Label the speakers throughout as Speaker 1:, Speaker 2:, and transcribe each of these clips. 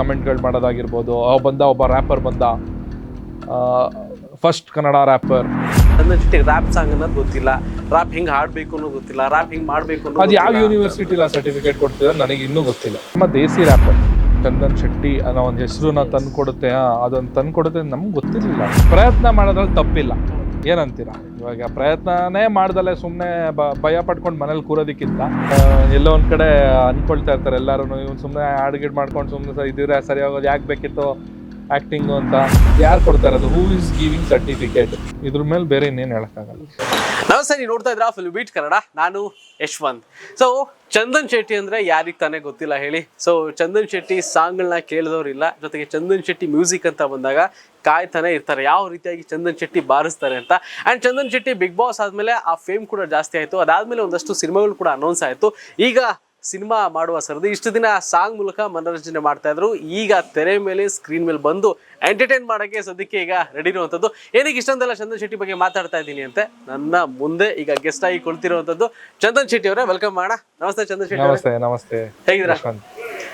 Speaker 1: ಕಮೆಂಟ್ಗಳು ಮಾಡೋದಾಗಿರ್ಬೋದು ಬಂದ ಒಬ್ಬ ರ್ಯಾಪರ್ ಬಂದ ಫಸ್ಟ್ ಕನ್ನಡ ರ್ಯಾಪರ್
Speaker 2: ನನ್ನ ಜೊತೆ ರ್ಯಾಪ್ ಸಾಂಗ್ ಅನ್ನೋದು ಗೊತ್ತಿಲ್ಲ. ರ್ಯಾಪ್ ಹಿಂಗ್ ಹಾಡಬೇಕು ಅನ್ನೋ ಗೊತ್ತಿಲ್ಲ. ರ್ಯಾಪ್ ಹಿಂಗೆ ಮಾಡಬೇಕು ಅನ್ನೋದು
Speaker 1: ಅದು ಯಾವ. ಯೂನಿವರ್ಸಿಟಿಲ ಸರ್ಟಿಫಿಕೇಟ್ ಕೊಡ್ತಿದ್ರೆ ನನಗೆ ಇನ್ನೂ ಗೊತ್ತಿಲ್ಲ. ನಮ್ಮ ದೇಸಿ ರ್ಯಾಪರ್ ಚಂದನ್ ಶೆಟ್ಟಿ ಅನ್ನೋ ಒಂದು ಹೆಸರನ್ನ ತಂದು ಕೊಡುತ್ತೆ ಅದೊಂದು ತಂದು ಕೊಡುತ್ತೆ ನಮ್ಗೆ ಗೊತ್ತಿರಲಿಲ್ಲ. ಪ್ರಯತ್ನ ಮಾಡೋದ್ರಲ್ಲಿ ತಪ್ಪಿಲ್ಲ. ಏನಂತೀರಾ? ಇವಾಗ ಪ್ರಯತ್ನನೇ ಮಾಡ್ದಲ್ಲೇ ಸುಮ್ಮನೆ ಭಯ ಪಡ್ಕೊಂಡು ಮನೇಲಿ ಕೂರೋದಕ್ಕಿಂತ ಎಲ್ಲೋ ಒಂದ್ ಕಡೆ ಅನ್ಕೊಳ್ತಾ ಇರ್ತಾರೆ ಎಲ್ಲರೂ ಇವ್ನು ಸುಮ್ಮನೆ ಹಾಡ್ಗಿಡ್ ಮಾಡ್ಕೊಂಡು ಸುಮ್ಮನೆ ಇದ್ರೆ ಸರಿ ಹೋಗೋದು ಯಾಕೆ ಬೇಕಿತ್ತು? ಆಕ್ಟಿಂಗು ಅಂತ ಯಾರು ಕೊಡ್ತಾರೆ ಅದು? ಹೂ ಇಸ್ ಗಿವಿಂಗ್ ಸರ್ಟಿಫಿಕೇಟ್ ಇದ್ರ ಮೇಲೆ ಬೇರೆ ಇನ್ನೇನು ಹೇಳೋಕ್ಕಾಗಲ್ಲ.
Speaker 2: ನಮಸ್ತೆ, ನೀವು ನೋಡ್ತಾ ಇದ್ರ ಫಿಲ್ ಬೀಟ್ ಕನ್ನಡ ನಾನು ಯಶ್ವಂತ್. ಸೊ ಚಂದನ್ ಶೆಟ್ಟಿ ಅಂದ್ರೆ ಯಾರಿಗೆ ತಾನೇ ಗೊತ್ತಿಲ್ಲ ಹೇಳಿ. ಸೊ ಚಂದನ್ ಶೆಟ್ಟಿ ಸಾಂಗ್ಗಳನ್ನ ಕೇಳಿದವರಿಲ್ಲ ಜೊತೆಗೆ ಚಂದನ್ ಶೆಟ್ಟಿ ಮ್ಯೂಸಿಕ್ ಅಂತ ಬಂದಾಗ ಕಾಯ್ತಾನೆ ಇರ್ತಾರೆ. ಯಾವ ರೀತಿಯಾಗಿ ಚಂದನ್ ಶೆಟ್ಟಿ ಬಾರಿಸ್ತಾರೆ ಅಂತ. And Chandan Shetty Bigg Boss ಆದಮೇಲೆ ಆ ಫೇಮ್ ಕೂಡ ಜಾಸ್ತಿ ಆಯಿತು. ಅದಾದಮೇಲೆ ಒಂದಷ್ಟು ಸಿನಿಮಾಗಳು ಕೂಡ ಅನೌನ್ಸ್ ಆಯಿತು. ಈಗ ಸಿನಿಮಾ ಮಾಡುವ ಸರದಿ. ಇಷ್ಟು ದಿನ ಸಾಂಗ್ ಮೂಲಕ ಮನೋರಂಜನೆ ಮಾಡ್ತಾ ಇದ್ರು. ಈಗ ತೆರೆ ಮೇಲೆ ಸ್ಕ್ರೀನ್ ಮೇಲೆ ಬಂದು ಎಂಟರ್ಟೈನ್ ಮಾಡಕ್ಕೆ ಸದ್ಯಕ್ಕೆ ಈಗ ರೆಡಿ ಇರುವಂಥದ್ದು ಏನಕ್ಕೆ ಇಷ್ಟೊಂದೆಲ್ಲ ಚಂದನ್ ಶೆಟ್ಟಿ ಬಗ್ಗೆ ಮಾತಾಡ್ತಾ ಇದ್ದೀನಿ ಅಂತೆ ನನ್ನ ಮುಂದೆ ಈಗ ಗೆಸ್ಟ್ ಆಗಿ ಕೊಳ್ತಿರುವಂಥದ್ದು ಚಂದನ್ ಶೆಟ್ಟಿ ಅವರೇ. ವೆಲ್ಕಮ್ ಮಾಡೋಣ ನಮಸ್ತೆ ಚಂದನ್ ಶೆಟ್ಟಿ
Speaker 1: ನಮಸ್ತೆ ನಮಸ್ತೆ.
Speaker 2: ಹೇಗಿದ್ದೀರಾ?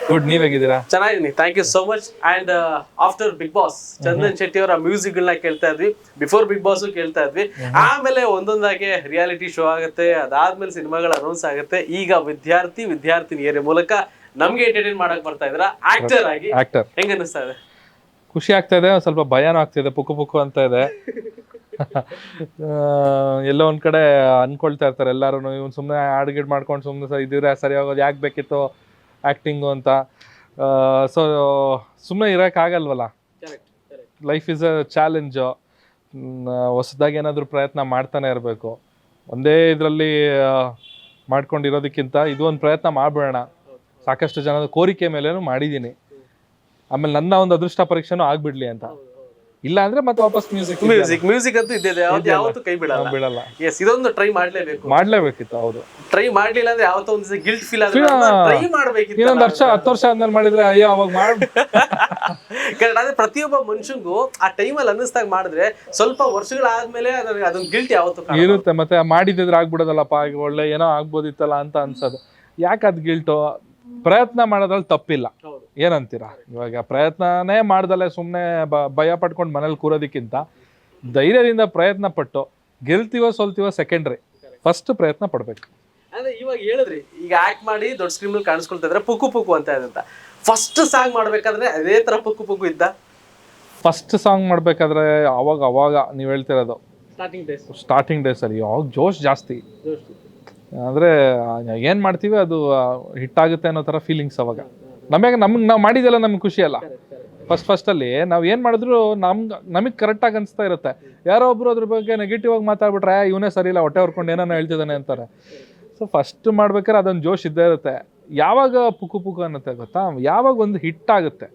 Speaker 1: ಗುಡ್ ನೀವ್ ಹೇಗಿದ್ದೀರಾ?
Speaker 2: ಚೆನ್ನಾಗಿದ್ದೀನಿ. Thank you so much and after Bigg Boss Chandan Shetty ಅವರ ಮ್ಯೂಸಿಕ್ ಗಳನ್ನ ಕೇಳ್ತಾ ಇದ್ವಿ. ಬಿಫೋರ್ ಬಿಗ್ ಬಾಸ್ ಕೇಳ್ತಾ ಇದ್ವಿ. ಆಮೇಲೆ ಒಂದೊಂದಾಗಿ ರಿಯಾಲಿಟಿ ಶೋ ಆಗುತ್ತೆ. ಅದಾದ್ಮೇಲೆ ಸಿನಿಮಾಗಳು ಅನೌನ್ಸ್ ಆಗುತ್ತೆ. ಈಗ ವಿದ್ಯಾರ್ಥಿ ವಿದ್ಯಾರ್ಥಿನಿಯರ ಮೂಲಕ ನಮ್ಗೆ ಎಂಟರ್ಟೈನ್ ಮಾಡಕ್ ಬರ್ತಾ ಇದ್ರ ಆಕ್ಟರ್ ಆಗಿ
Speaker 1: ಆಕ್ಟರ್
Speaker 2: ಹೆಂಗ ಅನಿಸ್ತಾ ಇದೆ?
Speaker 1: ಖುಷಿ ಆಗ್ತಾ ಇದೆ. ಸ್ವಲ್ಪ ಭಯನೂ ಆಗ್ತಿದೆ ಪುಕ್ಕು ಪುಕ್ಕು ಅಂತ ಇದೆ. ಎಲ್ಲೋ ಒಂದ್ ಕಡೆ ಅನ್ಕೊಳ್ತಾ ಇರ್ತಾರೆ ಎಲ್ಲಾರು ಇವ್ನು ಸುಮ್ಮನೆ ಹಾಡ್ಗಿಡ್ ಮಾಡ್ಕೊಂಡು ಸುಮ್ಮನೆ ಇದ್ರೆ ಸರಿ ಹೋಗೋದು ಯಾಕೆ ಬೇಕಿತ್ತು? ಆ್ಯಕ್ಟಿಂಗು ಅಂತ. ಸೊ ಸುಮ್ಮನೆ ಇರೋಕ್ಕಾಗಲ್ವಲ್ಲ ಲೈಫ್ ಇಸ್ ಅ ಚಾಲೆಂಜು ಹೊಸದಾಗಿ ಏನಾದರೂ ಪ್ರಯತ್ನ ಮಾಡ್ತಾನೆ ಇರಬೇಕು. ಒಂದೇ ಇದರಲ್ಲಿ ಮಾಡ್ಕೊಂಡಿರೋದಕ್ಕಿಂತ ಇದು ಒಂದು ಪ್ರಯತ್ನ ಮಾಡ್ಬಿಡೋಣ. ಸಾಕಷ್ಟು ಜನದ ಕೋರಿಕೆ ಮೇಲೇನು ಮಾಡಿದ್ದೀನಿ. ಆಮೇಲೆ ನನ್ನ ಒಂದು ಅದೃಷ್ಟ ಪರೀಕ್ಷೆನೂ ಆಗಿಬಿಡಲಿ ಅಂತ. ಇಲ್ಲ ಅಂದ್ರೆ ಮತ್ತೆ ವಾಪಸ್ ಮ್ಯೂಸಿಕ್
Speaker 2: ಮ್ಯೂಸಿಕ್ ಮ್ಯೂಸಿಕ್ ಅಂತೂ ಇದ್ದಿದೆ. ಯಾವತ್ತು ಯಾವತ್ತೂ ಕೈ ಬಿಡಲ್ಲ.
Speaker 1: ಬಿಡಲ್ಲ.
Speaker 2: ಎಸ್ ಇದೊಂದು ಟ್ರೈ ಮಾಡ್ಲೇಬೇಕು.
Speaker 1: ಮಾಡ್ಲೇಬೇಕಿತ್ತು ಹೌದು.
Speaker 2: ಟ್ರೈ ಮಾಡ್ಲಿಲ್ಲ ಅಂದ್ರೆ ಯಾವತ್ತೋ ಒಂದು ಗಿಲ್ಟ್ ಫೀಲ್ ಆದ್ರೆ ಟ್ರೈ ಮಾಡ್ಬೇಕಿತ್ತು
Speaker 1: ಇನ್ನೊಂದು ವರ್ಷ ಹತ್ತು ವರ್ಷ ಆದ್ಮೇಲೆ ಮಾಡಿದ್ರೆ ಅಯ್ಯೋ ಅವಾಗ ಮಾಡ್
Speaker 2: ಕರೆಕ್ಟ್ ಅದೇ ಪ್ರತಿಯೊಬ್ಬ ಮನುಷ್ಯಂಗೂ ಆ ಟೈಮಲ್ಲಿ ಅನ್ನಿಸ್ದಾಗ ಮಾಡಿದ್ರೆ ಸ್ವಲ್ಪ ವರ್ಷಗಳಾದ್ಮೇಲೆ ಅದನ್ನ ಅದೊಂದು ಗಿಲ್ಟ್ ಯಾವತ್ತು.
Speaker 1: ಇರುತ್ತೆ. ಮತ್ತೆ ಮಾಡಿದ್ರೆ ಆಗ್ಬಿಡೋದಲ್ಲಪ್ಪ ಒಳ್ಳೆ ಏನೋ ಆಗ್ಬೋದಿತ್ತಲ್ಲ ಅಂತ ಅನ್ಸೋದು. ಯಾಕೆ ಅದ್ ಗಿಲ್ಟು ಪ್ರಯತ್ನ ಮಾಡೋದ್ರಲ್ಲಿ ತಪ್ಪಿಲ್ಲ. ಏನಂತೀರಾ? ಇವಾಗ ಪ್ರಯತ್ನನೇ ಮಾಡ್ದಲ್ಲೇ ಸುಮ್ಮನೆ ಬ ಭಯ ಪಟ್ಕೊಂಡು ಮನೇಲಿ ಕೂರೋದಕ್ಕಿಂತ ಧೈರ್ಯದಿಂದ ಪ್ರಯತ್ನ ಪಟ್ಟು ಗೆಲ್ತೀವೋ ಸೋಲ್ತೀವೋ ಸೆಕೆಂಡ್ರಿ ಫಸ್ಟ್ ಪ್ರಯತ್ನ ಪಡ್ಬೇಕು.
Speaker 2: ಅಂದ್ರೆ ಇವಾಗ ಹೇಳಿದ್ರಿ ಈಗ ಆಕ್ಟ್ ಮಾಡಿ ದೊಡ್ಡ ಸ್ಕ್ರೀನ್ ಮೇಲೆ ಕಾಣಿಸ್ಕೊಳ್ತಾ ಇದ್ರೆ ಪುಕ್ಕು ಪುಕ್ಕು ಅಂತ ಇದೆ ಅಂತ ಫಸ್ಟ್ ಸಾಂಗ್ ಮಾಡ್ಬೇಕಾದ್ರೆ ಅದೇ ತರ ಪುಕ್ಕು ಪುಕ್ಕು ಇದ್ದ?
Speaker 1: ಫಸ್ಟ್ ಸಾಂಗ್ ಮಾಡ್ಬೇಕಾದ್ರೆ ಅವಾಗ ಅವಾಗ ನೀವು ಹೇಳ್ತಿರೋದು.
Speaker 2: ಸ್ಟಾರ್ಟಿಂಗ್ ಡೇಸ್
Speaker 1: ಸ್ಟಾರ್ಟಿಂಗ್ ಡೇಸಲ್ಲಿ ಯಾವಾಗ ಜೋಶ್ ಜಾಸ್ತಿ. ಅಂದರೆ ಏನು ಮಾಡ್ತೀವಿ ಅದು ಹಿಟ್ ಆಗುತ್ತೆ ಅನ್ನೋ ಥರ ಫೀಲಿಂಗ್ಸ್ ಅವಾಗ. ನಮಗೆ ನಮ್ಗೆ ನಾವು ಮಾಡಿದೆಲ್ಲ ನಮ್ಗೆ ಖುಷಿ ಅಲ್ಲ. ಫಸ್ಟ್ ಫಸ್ಟಲ್ಲಿ ನಾವು ಏನು ಮಾಡಿದ್ರು ನಮ್ಗೆ ನಮಗೆ ಕರೆಕ್ಟಾಗಿ ಅನಿಸ್ತಾ ಇರುತ್ತೆ. ಯಾರೋ ಒಬ್ರು ಅದ್ರ ಬಗ್ಗೆ ನೆಗೆಟಿವ್ ಆಗಿ ಮಾತಾಡ್ಬಿಟ್ರೆ ಇವನೇ ಸರಿ ಇಲ್ಲ ಹೊಟ್ಟೆ ಹೊರ್ಕೊಂಡು ಏನೋ ಹೇಳ್ತಿದ್ದಾನೆ ಅಂತಾರೆ. ಸೊ ಫಸ್ಟ್ ಮಾಡ್ಬೇಕಾದ್ರೆ ಅದೊಂದು ಜೋಶ್ ಇದ್ದೇ ಇರುತ್ತೆ. ಯಾವಾಗ ಪುಕು ಪುಕು ಅನ್ನತ್ತೆ ಗೊತ್ತಾ? ಯಾವಾಗ ಒಂದು ಹಿಟ್ ಆಗುತ್ತೆ?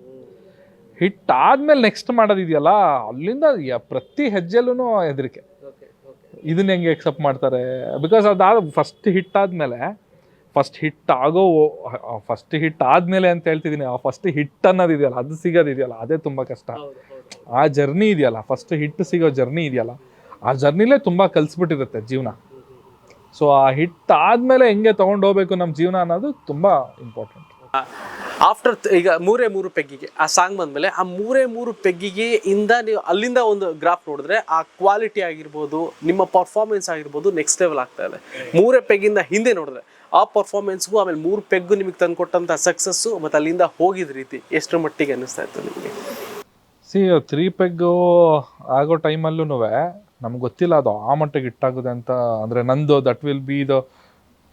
Speaker 1: ಹಿಟ್ ಆದ್ಮೇಲೆ ನೆಕ್ಸ್ಟ್ ಮಾಡೋದಿದೆಯಲ್ಲ ಅಲ್ಲಿಂದ ಪ್ರತಿ ಹೆಜ್ಜೆಲ್ಲೂ ಹೆದರಿಕೆ. ಇದನ್ನ ಹೆಂಗೆ ಎಕ್ಸೆಪ್ಟ್ ಮಾಡ್ತಾರೆ? ಬಿಕಾಸ್ ಅದಾದ ಫಸ್ಟ್ ಹಿಟ್ ಆದಮೇಲೆ ಫಸ್ಟ್ ಹಿಟ್ ಆಗೋ ಫಸ್ಟ್ ಹಿಟ್ ಆದಮೇಲೆ ಅಂತ ಹೇಳ್ತಿದ್ದೀನಿ ಆ ಫಸ್ಟ್ ಹಿಟ್ ಅನ್ನೋದಿದೆಯಲ್ಲ ಅದು ಸಿಗೋದಿದೆಯಲ್ಲ ಅದೇ ತುಂಬ ಕಷ್ಟ. ಆ ಜರ್ನಿ ಇದೆಯಲ್ಲ ಫಸ್ಟ್ ಹಿಟ್ ಸಿಗೋ ಜರ್ನಿ ಇದೆಯಲ್ಲ ಆ ಜರ್ನಿಲೇ ತುಂಬ ಕಲಿಸ್ಬಿಟ್ಟಿರುತ್ತೆ ಜೀವನ. ಸೊ ಆ ಹಿಟ್ ಆದಮೇಲೆ ಹೆಂಗೆ ತೊಗೊಂಡು ಹೋಗ್ಬೇಕು ನಮ್ಮ ಜೀವನ ಅನ್ನೋದು ತುಂಬ ಇಂಪಾರ್ಟೆಂಟ್
Speaker 2: ಆಫ್ಟರ್ ಈಗ ಮೂರೇ ಮೂರು ಪೆಗ್ಗಿಗೆ, ಆ ಸಾಂಗ್ ಬಂದಮೇಲೆ ಆ ಮೂರೇ ಮೂರು ಪೆಗ್ಗಿಗೆ ಇಂದ ನೀವು ಅಲ್ಲಿಂದ ಒಂದು ಗ್ರಾಫ್ ನೋಡಿದ್ರೆ ಆ ಕ್ವಾಲಿಟಿ ಆಗಿರ್ಬೋದು, ನಿಮ್ಮ ಪರ್ಫಾರ್ಮೆನ್ಸ್ ಆಗಿರ್ಬೋದು ನೆಕ್ಸ್ಟ್ ಲೆವೆಲ್ ಆಗ್ತಾ ಇದೆ. ಮೂರೇ ಪೆಗ್ಗಿಂದ ಹಿಂದೆ ನೋಡಿದ್ರೆ ಆ ಪರ್ಫಾರ್ಮೆನ್ಸ್ಗೂ ಆಮೇಲೆ ಮೂರು ಪೆಗ್ಗು ನಿಮಗೆ ತಂದುಕೊಟ್ಟಂಥ ಸಕ್ಸಸ್ಸು ಮತ್ತು ಅಲ್ಲಿಂದ ಹೋಗಿದ ರೀತಿ ಎಷ್ಟರ ಮಟ್ಟಿಗೆ ಅನ್ನಿಸ್ತಾ ಇತ್ತು ನಿಮಗೆ?
Speaker 1: ಸಿ ತ್ರೀ ಪೆಗ್ಗು ಆಗೋ ಟೈಮಲ್ಲೂ ನಮ್ಗೆ ಗೊತ್ತಿಲ್ಲ ಅದು ಆ ಮಟ್ಟಿಗೆ ಇಟ್ಟಾಗುತ್ತೆ ಅಂತ. ಅಂದರೆ ನಂದು that will be the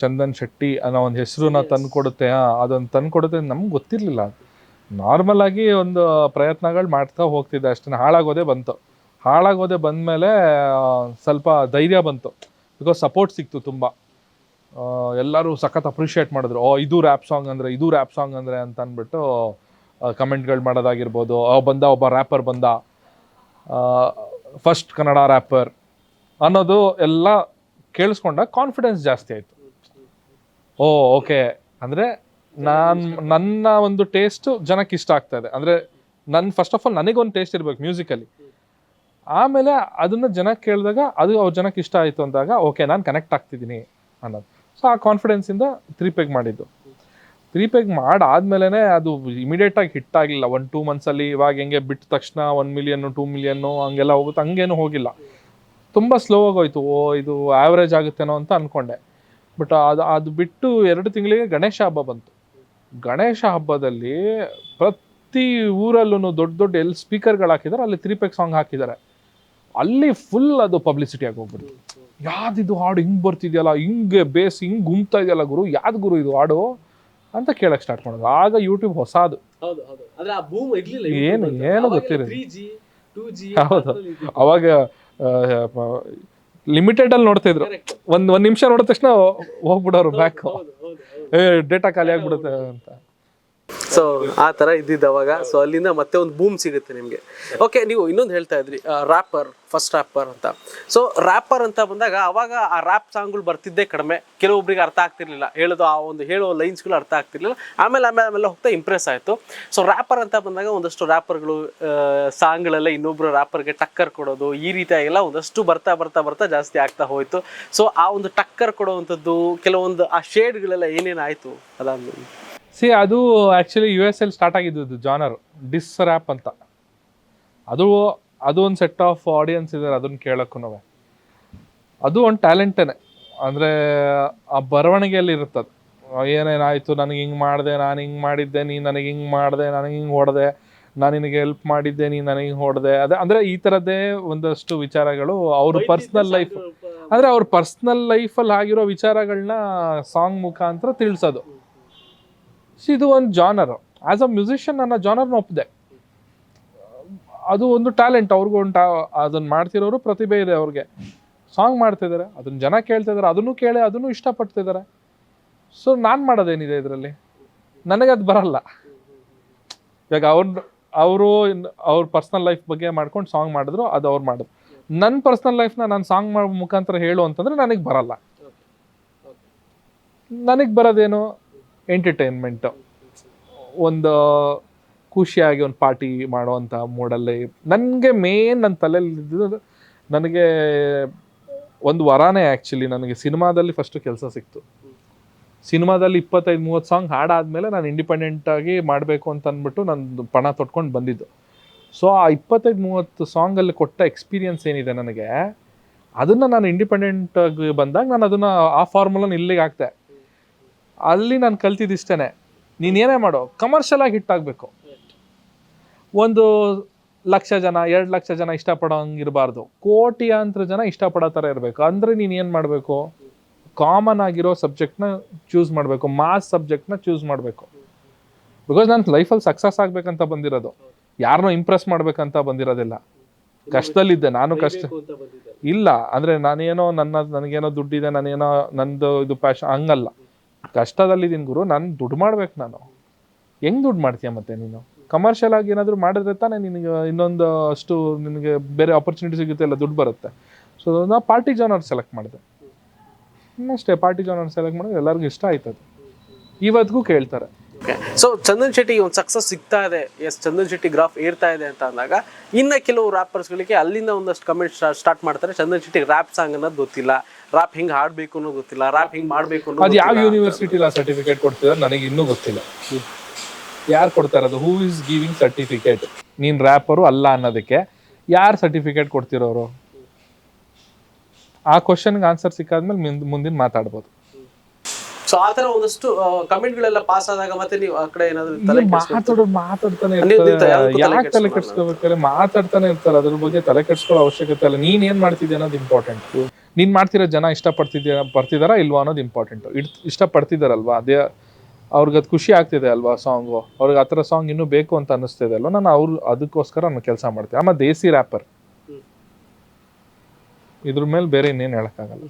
Speaker 1: Chandan Shetty ಅನ್ನೋ ಒಂದು ಹೆಸರನ್ನ ತಂದು ಕೊಡುತ್ತೆ ಅದೊಂದು ತಂದು ಕೊಡುತ್ತೆ ನಮ್ಗೆ ಗೊತ್ತಿರಲಿಲ್ಲ. ನಾರ್ಮಲ್ ಆಗಿ ಒಂದು ಪ್ರಯತ್ನಗಳು ಮಾಡ್ತಾ ಹೋಗ್ತಿದ್ದೆ ಅಷ್ಟೇ. ಹಾಳಾಗೋದೇ ಬಂತು. ಹಾಳಾಗೋದೇ ಬಂದಮೇಲೆ ಸ್ವಲ್ಪ ಧೈರ್ಯ ಬಂತು. ಬಿಕಾಸ್ ಸಪೋರ್ಟ್ ಸಿಕ್ತು ತುಂಬ. ಎಲ್ಲರೂ ಸಖತ್ ಅಪ್ರಿಷಿಯೇಟ್ ಮಾಡಿದ್ರು. ಓ ಇದು ರ್ಯಾಪ್ ಸಾಂಗ್ ಅಂದರೆ ಇದು ರ್ಯಾಪ್ ಸಾಂಗ್ ಅಂದರೆ ಅಂತ ಅಂದ್ಬಿಟ್ಟು ಕಮೆಂಟ್ಗಳು ಮಾಡೋದಾಗಿರ್ಬೋದು. ಆ ಬಂದ ಒಬ್ಬ ರ್ಯಾಪರ್ ಬಂದ. ಫಸ್ಟ್ ಕನ್ನಡ ರ್ಯಾಪರ್ ಅನ್ನೋದು ಎಲ್ಲ ಕೇಳಿಸ್ಕೊಂಡಾಗ ಕಾನ್ಫಿಡೆನ್ಸ್ ಜಾಸ್ತಿ ಆಯಿತು. Oh, okay. ಅಂದ್ರೆ ನಾನು, ನನ್ನ ಒಂದು ಟೇಸ್ಟ್ ಜನಕ್ಕೆ ಇಷ್ಟ ಆಗ್ತಾ ಇದೆ. ಅಂದ್ರೆ ನನ್ ಫಸ್ಟ್ ಆಫ್ ಆಲ್ ನನಗೊಂದು ಟೇಸ್ಟ್ ಇರ್ಬೇಕು ಮ್ಯೂಸಿಕಲ್ಲಿ ಆಮೇಲೆ ಅದನ್ನ ಜನ ಕೇಳಿದಾಗ ಅದು ಅವ್ರ ಜನಕ್ಕೆ ಇಷ್ಟ ಆಯಿತು ಅಂದಾಗ, ಓಕೆ, ನಾನು ಕನೆಕ್ಟ್ ಆಗ್ತಿದ್ದೀನಿ ಅನ್ನೋದು. ಸೊ ಆ ಕಾನ್ಫಿಡೆನ್ಸಿಂದ ತ್ರೀ ಪೆಗ್ ಮಾಡಿದ್ದು. ತ್ರೀ ಪೇಗ್ ಮಾಡಾದ್ಮೇಲೆ ಅದು ಇಮಿಡಿಯೇಟ್ ಆಗಿ ಹಿಟ್ ಆಗಿಲ್ಲ ಒನ್ ಟೂ ಮಂತ್ಸಲ್ಲಿ ಇವಾಗ ಹೆಂಗೆ ಬಿಟ್ಟ ತಕ್ಷಣ ಒನ್ ಮಿಲಿಯನ್ನು ಟೂ ಮಿಲಿಯನ್ನು ಹಂಗೆಲ್ಲ ಹೋಗುತ್ತೆ, ಹಂಗೇನು ಹೋಗಿಲ್ಲ. ತುಂಬ ಸ್ಲೋ ಆಗೋಯ್ತು ಓ, ಇದು ಆವ್ರೇಜ್ ಆಗುತ್ತೇನೋ ಅಂತ ಅನ್ಕೊಂಡೆ. ಬಟ್ ಅದು ಅದು ಬಿಟ್ಟು ಎರಡು ತಿಂಗಳಿಗೆ ಗಣೇಶ ಹಬ್ಬ ಬಂತು. ಗಣೇಶ ಹಬ್ಬದಲ್ಲಿ ಪ್ರತಿ ಊರಲ್ಲೂ ದೊಡ್ಡ ದೊಡ್ಡ ಎಲ್ಲಿ ಸ್ಪೀಕರ್ಗಳು ಹಾಕಿದ್ದಾರೆ ಅಲ್ಲಿ ತ್ರೀ ಪೇಕ್ ಸಾಂಗ್ ಹಾಕಿದ್ದಾರೆ. ಅಲ್ಲಿ ಫುಲ್ ಅದು ಪಬ್ಲಿಸಿಟಿ ಆಗಿ ಹೋಗ್ಬಿಡ್ತು ಯಾವ್ದಿದು ಹಾಡು ಹಿಂಗೆ ಬರ್ತಿದೆಯಲ್ಲ ಹಿಂಗೆ ಬೇಸ್ ಹಿಂಗೆ ಗುಮ್ತಾ ಇದೆಯಲ್ಲ ಗುರು ಯಾವ್ದು ಗುರು ಇದು ಹಾಡು ಅಂತ ಕೇಳಕ್ ಸ್ಟಾರ್ಟ್ ಮಾಡೋದು. ಆಗ ಯೂಟ್ಯೂಬ್ ಹೊಸದು. ಏನು- ಏನು ಗೊತ್ತಿರಲಿಲ್ಲ. ಹೌದು. ಅವಾಗ ಲಿಮಿಟೆಡ್ ಅಲ್ಲಿ ನೋಡ್ತಾ ಇದ್ರು. ಒಂದ್ ಒಂದ್ ನಿಮಿಷ ನೋಡಿದ ತಕ್ಷಣ ಹೋಗ್ಬಿಡೋರು ಬ್ಯಾಕ್ ಡೇಟಾ ಖಾಲಿ ಆಗ್ಬಿಡುತ್ತೆ ಅಂತ.
Speaker 2: ಸೊ ಆ ತರ ಇದ್ದಿದ್ದು ಅವಾಗ. ಸೊ ಅಲ್ಲಿಂದ ಮತ್ತೆ ಒಂದು ಬೂಮ್ ಸಿಗುತ್ತೆ ನಿಮಗೆ. ಓಕೆ ನೀವು ಇನ್ನೊಂದು ಹೇಳ್ತಾ ಇದ್ರಿ ರ್ಯಾಪರ್ ಫಸ್ಟ್ ರ್ಯಾಪರ್ ಅಂತ. ಸೊ ರ್ಯಾಪರ್ ಅಂತ ಬಂದಾಗ ಅವಾಗ ಆ ರ್ಯಾಪ್ ಸಾಂಗ್ಗಳು ಬರ್ತಿದ್ದೇ ಕಡಿಮೆ. ಕೆಲವೊಬ್ಬರಿಗೆ ಅರ್ಥ ಆಗ್ತಿರ್ಲಿಲ್ಲ. ಹೇಳೋದು ಆ ಒಂದು, ಹೇಳೋ ಲೈನ್ಸ್ಗಳು ಅರ್ಥ ಆಗ್ತಿರ್ಲಿಲ್ಲ. ಆಮೇಲೆ ಆಮೇಲೆ ಆಮೇಲೆ ಹೋಗ್ತಾ ಇಂಪ್ರೆಸ್ ಆಯಿತು. ಸೊ ರ್ಯಾಪರ್ ಅಂತ ಬಂದಾಗ ಒಂದಷ್ಟು ರ್ಯಾಪರ್ಗಳು ಸಾಂಗ್ಗಳೆಲ್ಲ ಇನ್ನೊಬ್ರು ರ್ಯಾಪರ್ಗೆ ಟಕ್ಕರ್ ಕೊಡೋದು, ಈ ರೀತಿಯಾಗೆಲ್ಲ ಒಂದಷ್ಟು ಬರ್ತಾ ಬರ್ತಾ ಬರ್ತಾ ಜಾಸ್ತಿ ಆಗ್ತಾ ಹೋಯ್ತು. ಸೊ ಆ ಒಂದು ಟಕ್ಕರ್ ಕೊಡುವಂಥದ್ದು, ಕೆಲವೊಂದು ಆ ಶೇಡ್ಗಳೆಲ್ಲ ಏನೇನಾಯಿತು ಅದಾದ್ಮೇಲೆ
Speaker 1: ಸಿ ಅದು actually U S L start ಆಗಿದ್ದು ಜಾನರ್ ಡಿಸ್ ರ್ಯಾಪ್ ಅಂತ. ಅದು ಅದು ಒಂದು ಸೆಟ್ ಆಫ್ ಆಡಿಯನ್ಸ್ ಇದ್ದಾರೆ ಅದನ್ನ ಕೇಳೋಕ್ಕೂ ಅದು ಒಂದು ಟ್ಯಾಲೆಂಟೇನೆ ಅಂದರೆ ಆ ಬರವಣಿಗೆಯಲ್ಲಿ ಇರುತ್ತದು ಏನೇನಾಯಿತು ನನಗೆ ಹಿಂಗೆ ಮಾಡಿದೆ ನಾನು ಹಿಂಗೆ ಮಾಡಿದ್ದೆ ನೀ ನನಗೆ ಹಿಂಗೆ ಮಾಡಿದೆ ನನಗೆ ಹಿಂಗೆ ಹೊಡೆದೆ ನಾನು ನಿನಗೆ ಹೆಲ್ಪ್ ಮಾಡಿದ್ದೆ ನೀ ನನಗೆ ಹಿಂಗೆ ಹೊಡೆದೆ. ಅದೇ ಅಂದರೆ ಈ ಥರದ್ದೇ ಒಂದಷ್ಟು ವಿಚಾರಗಳು ಅವ್ರ ಪರ್ಸ್ನಲ್ ಲೈಫ್ ಅಂದರೆ ಅವ್ರ ಪರ್ಸ್ನಲ್ ಲೈಫಲ್ಲಿ ಆಗಿರೋ ವಿಚಾರಗಳನ್ನ ಸಾಂಗ್ ಮುಖಾಂತರ ತಿಳಿಸೋದು. ಇದು ಒಂದು ಜಾನರ್ ಆಸ್ ಅ ಮ್ಯೂಸಿಷಿಯನ್ ನನ್ನ ಜಾನರ್ನ ಒಪ್ಪಿದೆ ಅದು ಒಂದು ಟ್ಯಾಲೆಂಟ್ ಅವ್ರಿಗೂ ಒಂದು ಟಾ ಅದನ್ನ ಮಾಡ್ತಿರೋರು ಪ್ರತಿಭೆ ಇದೆ ಅವ್ರಿಗೆ. ಸಾಂಗ್ ಮಾಡ್ತಿದ್ದಾರೆ ಅದನ್ನ ಜನ ಕೇಳ್ತಿದ್ದಾರೆ ಅದನ್ನು ಕೇಳಿ ಅದನ್ನು ಇಷ್ಟಪಡ್ತಿದ್ದಾರೆ ಸೊ ನಾನು ಮಾಡೋದೇನಿದೆ ಇದರಲ್ಲಿ? ನನಗೆ ಅದು ಬರಲ್ಲ. ಇವಾಗ ಅವ್ರ ಅವರು ಅವ್ರ ಪರ್ಸ್ನಲ್ ಲೈಫ್ ಬಗ್ಗೆ ಮಾಡ್ಕೊಂಡು ಸಾಂಗ್ ಮಾಡಿದ್ರು ಅದು ಅವ್ರು ಮಾಡಿದ್ರು. ನನ್ನ ಪರ್ಸ್ನಲ್ ಲೈಫ್ನ ನಾನು ಸಾಂಗ್ ಮಾಡೋ ಮುಖಾಂತರ ಹೇಳು ಅಂತಂದ್ರೆ ನನಗೆ ಬರಲ್ಲ. ನನಗೆ ಬರೋದೇನು? ಎಂಟರ್ಟೈನ್ಮೆಂಟು ಒಂದು ಖುಷಿಯಾಗಿ ಒಂದು ಪಾರ್ಟಿ ಮಾಡುವಂಥ ಮೂಡಲ್ಲಿ ನನಗೆ ಮೇನ್ ನನ್ನ ತಲೆಯಲ್ಲಿ ನನಗೆ ಒಂದು ವರಾನೇ ಆ್ಯಕ್ಚುಲಿ ನನಗೆ ಸಿನಿಮಾದಲ್ಲಿ ಫಸ್ಟು ಕೆಲಸ ಸಿಕ್ತು. ಸಿನಿಮಾದಲ್ಲಿ ಇಪ್ಪತ್ತೈದು, ಮೂವತ್ತು ಸಾಂಗ್ ಹಾಡಾದಮೇಲೆ ನಾನು ಇಂಡಿಪೆಂಡೆಂಟಾಗಿ ಮಾಡಬೇಕು ಅಂತ ಅಂದ್ಬಿಟ್ಟು ನಾನು ಪಣ ತೊಟ್ಕೊಂಡು ಬಂದಿದ್ದು. ಸೊ ಆ ಇಪ್ಪತ್ತೈದು, ಮೂವತ್ತು ಸಾಂಗಲ್ಲಿ ಕೊಟ್ಟ ಎಕ್ಸ್ಪೀರಿಯನ್ಸ್ ಏನಿದೆ ನನಗೆ, ಅದನ್ನು ನಾನು ಇಂಡಿಪೆಂಡೆಂಟಾಗಿ ಬಂದಾಗ ನಾನು ಅದನ್ನು ಆ ಫಾರ್ಮುಲನ ಇಲ್ಲಿಗೆ ಹಾಕ್ತೆ ಅಲ್ಲಿ ನಾನು ಕಲ್ತಿದ್ದಿಷ್ಟೇ ನೀನು ಏನೇ ಮಾಡೋ ಕಮರ್ಷಿಯಲ್ ಆಗಿ ಹಿಟ್ ಆಗಬೇಕು. ಒಂದು ಲಕ್ಷ ಜನ, ಎರಡು ಲಕ್ಷ ಜನ ಇಷ್ಟಪಡೋ ಹಂಗಿರಬಾರ್ದು ಕೋಟ್ಯಾಂತರ ಜನ ಇಷ್ಟಪಡೋ ಥರ ಇರಬೇಕು. ಅಂದರೆ ನೀನು ಏನು ಮಾಡಬೇಕು? ಕಾಮನ್ ಆಗಿರೋ ಸಬ್ಜೆಕ್ಟ್ನ ಚೂಸ್ ಮಾಡಬೇಕು. ಮಾಸ್ ಸಬ್ಜೆಕ್ಟ್ನ ಚೂಸ್ ಮಾಡಬೇಕು. ಬಿಕಾಸ್ ನಾನು ಲೈಫಲ್ಲಿ ಸಕ್ಸಸ್ ಆಗಬೇಕಂತ ಬಂದಿರೋದು. ಯಾರನ್ನೂ ಇಂಪ್ರೆಸ್ ಮಾಡಬೇಕಂತ ಬಂದಿರೋದಿಲ್ಲ. ಕಷ್ಟದಲ್ಲಿದ್ದೆ, ನಾನು ಕಷ್ಟ ಇಲ್ಲ, ಅಂದರೆ ನಾನೇನೋ ನನ್ನ ನನಗೇನೋ ದುಡ್ಡಿದೆ, ನಾನೇನೋ ನಂದು ಇದು ಪ್ಯಾಷನ್ ಹಂಗಲ್ಲ. ಕಷ್ಟದಲ್ಲಿದ್ದೀನಿ ಗುರು, ನಾನು ದುಡ್ಡು ಮಾಡ್ಬೇಕು ನಾನು. ಹೆಂಗ್ ದುಡ್ಡು ಮಾಡ್ತೀಯ ಮತ್ತೆ ನೀನು? ಕಮರ್ಷಿಯಲ್ ಆಗಿ ಏನಾದರೂ ಮಾಡಿದ್ರೆ ತಾನೇ ನಿನಗೆ ಇನ್ನೊಂದು ಅಷ್ಟು ನಿನಗೆ ಬೇರೆ ಆಪರ್ಚುನಿಟಿ ಸಿಗುತ್ತೆ ಇಲ್ಲ ದುಡ್ಡು ಬರುತ್ತೆ. ಸೊ ನಾ ಪಾರ್ಟಿ ಜಾನರ್ ಸೆಲೆಕ್ಟ್ ಮಾಡಿದೆ. ಅಷ್ಟೇ ಪಾರ್ಟಿ ಜಾನರ್ ಸೆಲೆಕ್ಟ್ ಮಾಡಿದ್ರೆ ಎಲ್ಲರಿಗೂ ಇಷ್ಟ ಆಯ್ತದೆ. ಇವತ್ತಿಗೂ ಕೇಳ್ತಾರೆ.
Speaker 2: ಸೊ ಚಂದನ್ ಶೆಟ್ಟಿ ಒಂದು ಸಕ್ಸಸ್ ಸಿಗ್ತಾ ಇದೆ. ಎಸ್ ಚಂದನ್ ಶೆಟ್ಟಿ ಗ್ರಾಫ್ ಏರ್ತಾ ಇದೆ ಅಂತ ಅಂದಾಗ ಇನ್ನ ಕೆಲವು ರ್ಯಾಪರ್ಸ್ಗಳಿಗೆ ಅಲ್ಲಿಂದ ಒಂದಷ್ಟು ಕಮೆಂಟ್ ಸ್ಟಾರ್ಟ್ ಮಾಡ್ತಾರೆ. ಚಂದನ್ ಶೆಟ್ಟಿ ರ್ಯಾಪ್ ಸಾಂಗ್ ಅನ್ನೋದು ಗೊತ್ತಿಲ್ಲ. ರ್ಯಾಪ್ ಹಿಂಗ್ ಹಾಡ್ಬೇಕು ಅನ್ನೋದು ಗೊತ್ತಿಲ್ಲ. ರ್ಯಾಪ್ ಹಿಂಗ್ ಮಾಡ್ಬೇಕು ಅನ್ನೋದು
Speaker 1: ಅದು ಯಾವ ಯೂನಿವರ್ಸಿಟಿ ಸರ್ಟಿಫಿಕೇಟ್ ಕೊಡ್ತಿದ್ದಾರೆ ನನಗೆ ಇನ್ನೂ ಗೊತ್ತಿಲ್ಲ. ಯಾರು ಕೊಡ್ತಾರೆ ಅದು? ಹೂ ಇಸ್ ಗಿವಿಂಗ್ ಸರ್ಟಿಫಿಕೇಟ್ ನೀನ್ ರ್ಯಾಪರು ಅಲ್ಲ ಅನ್ನೋದಕ್ಕೆ ಯಾರು ಸರ್ಟಿಫಿಕೇಟ್ ಕೊಡ್ತಿರೋರು? ಆ ಕ್ವಶನ್ಗೆ ಆನ್ಸರ್ ಸಿಕ್ಕಾದ್ಮೇಲೆ ಮುಂದ್- ಮುಂದಿನ ಮಾತಾಡ್ಬೋದು.
Speaker 2: ಸೊ ಆ ತರ ಒಂದಷ್ಟು ಕಮೆಂಟ್ಗಳೆಲ್ಲ ಪಾಸ್ ಆದಾಗ ಮತ್ತೆ ನೀವು ಆ ಕಡೆ ಏನಾದ್ರು ತಲೆ
Speaker 1: ಮಾತಾಡೋ ಮಾತಾಡ್ತಾನೆ ಯಾಕೆ ತಲೆ ಕೆಡ್ಸ್ಕೋಬೇಕಾದ್ರೆ ಮಾತಾಡ್ತಾನೆ ಇರ್ತಾರೆ. ಅದ್ರ ಬಗ್ಗೆ ತಲೆ ಕೆಡ್ಸ್ಕೊಳ್ಳೋ ಅವಶ್ಯಕತೆ ಇಲ್ಲ. ನೀನ್ ಏನ್ ಮಾಡ್ತಿದ್ದೆ ಅನ್ನೋದು ಇಂಪಾರ್ಟೆಂಟ್ ನೀನ್ ಮಾಡ್ತಿರೋ ಜನ ಇಷ್ಟಪಡ್ತಿದ್ಯಾ ಬರ್ತಿದಾರಾ ಇಲ್ವಾ ಅನ್ನೋದು ಇಂಪಾರ್ಟೆಂಟ್ ಇಷ್ಟಪಡ್ತಿದಾರಲ್ವಾ? ಅದೇ ಅವ್ರಿಗೆ ಅದು ಖುಷಿ ಆಗ್ತಿದೆ ಅಲ್ವಾ ಸಾಂಗು ಅವ್ರಿಗೆ ಆ ಥರ ಸಾಂಗ್ ಇನ್ನೂ ಬೇಕು ಅಂತ ಅನ್ನಿಸ್ತಿದೆ ಅಲ್ವಾ? ನಾನು ಅವ್ರು ಅದಕ್ಕೋಸ್ಕರ ನಾನು ಕೆಲಸ ಮಾಡ್ತೀನಿ. ಆಮೇಲೆ ದೇಸಿ ರ್ಯಾಪರ್ ಇದ್ರ ಮೇಲೆ ಬೇರೆ ಇನ್ನೇನು ಹೇಳಕ್ಕಾಗಲ್ಲ.